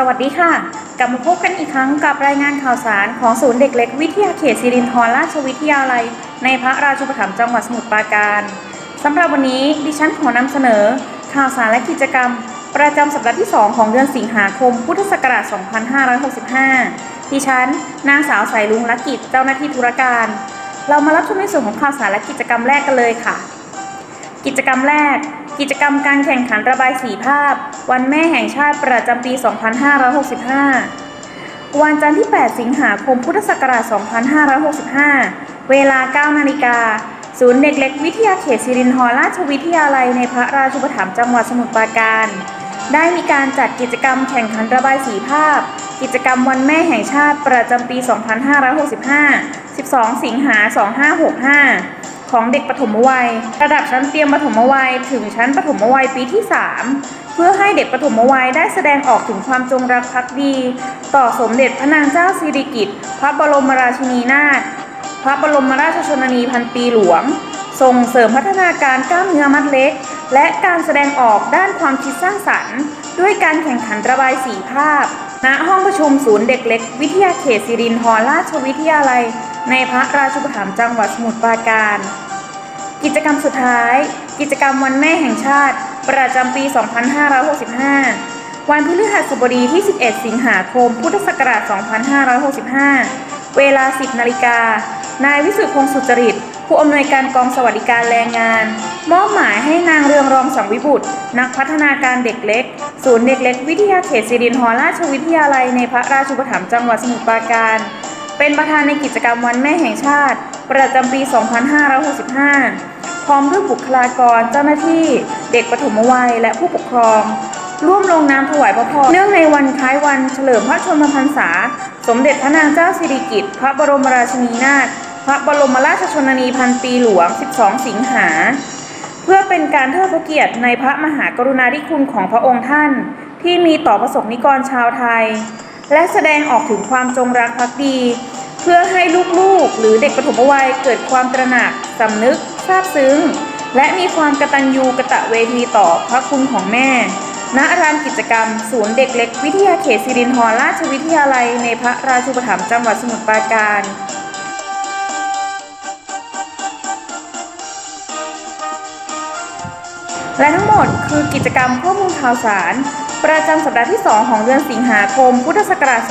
สวัสดีค่ะ กลับมาพบกันอีกครั้งกับรายงานข่าวสารของศูนย์เด็กเล็กวิทยาเขตสิรินธรราชวิทยาลัย ในพระราชูปถัมภ์จังหวัดสมุทรปราการสำหรับวันนี้ดิฉันขอนำเสนอ ข่าวสารและกิจกรรม ประจำสัปดาห์ที่ 2 ของเดือนสิงหาคม พุทธศักราช 2565 ดิฉัน นางสาวสายลุงลักกิจเจ้าหน้าที่ธุรการ เรามารับชมในส่วนของข่าวสารและกิจกรรมแรกกันเลยค่ะ กิจกรรมแรก กิจกรรมการแข่งขันระบายสีภาพ วันแม่แห่งชาติประจำปี 2565 วันจันทร์ที่ 8 สิงหาคม พุทธศักราช 2565 เวลา 9 นาฬิกา ศูนย์เด็กเล็กวิทยาเขตสิรินธรราชวิทยาลัยในพระราชูปถัมภ์จังหวัดสมุทรปราการ ได้มีการจัดกิจกรรมแข่งขันระบายสีภาพ กิจกรรมวันแม่แห่งชาติประจำปี 2565 12 สิงหา 2565 ของเด็กปฐมวัย ระดับชั้นเตรียมปฐมวัย ถึงชั้นปฐมวัยปีที่ 3 เพื่อให้เด็กปฐมวัยได้แสดงออกถึงความจงรักภักดี ต่อสมเด็จพระนางเจ้าสิริกิติ์พระบรมราชินีนาถพระบรมราชชนนีพันปีหลวง ส่งเสริมพัฒนาการกล้ามเนื้อมัดเล็ก และการแสดงออกด้านความคิดสร้างสรรค์ ด้วยการแข่งขันระบายสีภาพ ณ ห้องประชุมศูนย์เด็กเล็ก วิทยาเขตสิรินธรราชวิทยาลัย ในพระราชูปถัมภ์จังหวัดสมุทรปราการ กิจกรรมสุดท้าย กิจกรรมวันแม่แห่งชาติ ประจำปี 2565 วันพฤหัสบดีที่ 11 สิงหาคม พุทธศักราช 2565 เวลา 10 นาฬิกา นายวิสุทธิ์พงษ์สุจริตผู้อำนวยการกองสวัสดิการแรงงาน มอบหมายให้นางเรืองรองสังวิบุตร นักพัฒนาการเด็กเล็ก ศูนย์เด็กเล็กวิทยาเขตสิรินธรราชวิทยาลัยในพระราชูปถัมภ์จังหวัดสมุทรปราการ เป็นประธานในกิจกรรมวันแม่แห่งชาติ ประจำปี 2565 พร้อมด้วยบุคลากรเจ้าหน้าที่ เด็กปฐมวัยและผู้ปกครอง ร่วมลงนามถวายพระพรเนื่องในวันคล้ายวันเฉลิมพระชนมพรรษา สมเด็จพระนางเจ้าสิริกิติ์พระบรมราชินีนาถพระบรมราชชนนีพันปีหลวง 12 สิงหา พื่อเป็นการเทิดพระเกียรติในพระมหากรุณาธิคุณของพระองค์ท่าน ที่มีต่อประสบนิกรชาวไทย และแสดงออกถึงความจงรักภักดี เพื่อให้ลูกๆ หรือเด็กปฐมวัยเกิดความตระหนักสำนึกซาบซึ้ง และมีความกตัญญูกะตะเวทีต่อพระคุณของแม่ ณลานกิจกรรม ศูนย์เด็กเล็ก วิทยาเขตสิรินธรราชวิทยาลัยในพระราชูปถัมภ์จังหวัดสมุทรปราการ และทั้งหมดคือกิจกรรมข้อมูลข่าวสาร ประจำสัปดาห์ที่ 2 ของเดือนสิงหาคม พุทธศักราช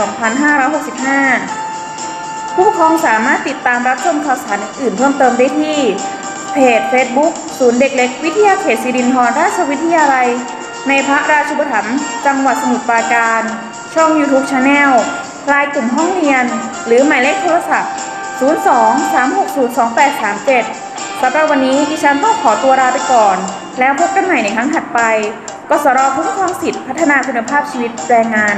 2565 ผู้ปกครองสามารถติดตามรับชมข่าวสารอื่นๆเพิ่มเติมได้ที่ เพจ Facebook ศูนย์เด็กเล็กวิทยาเขตสิรินธรราชวิทยาลัย ในพระราชูปถัมภ์จังหวัดสมุทรปราการ ช่อง YouTube Channel ลน์กลุ่มห้องเรียน หรือหมายเลขโทรศัพท์ 02 360 2837 สำหรับวันนี้ดิฉันต้องขอตัวลาไปก่อน แล้วพบกันใหม่ในครั้งถัดไป กสรคุ้มครองสิทธิพัฒนาคุณภาพชีวิตแรงงาน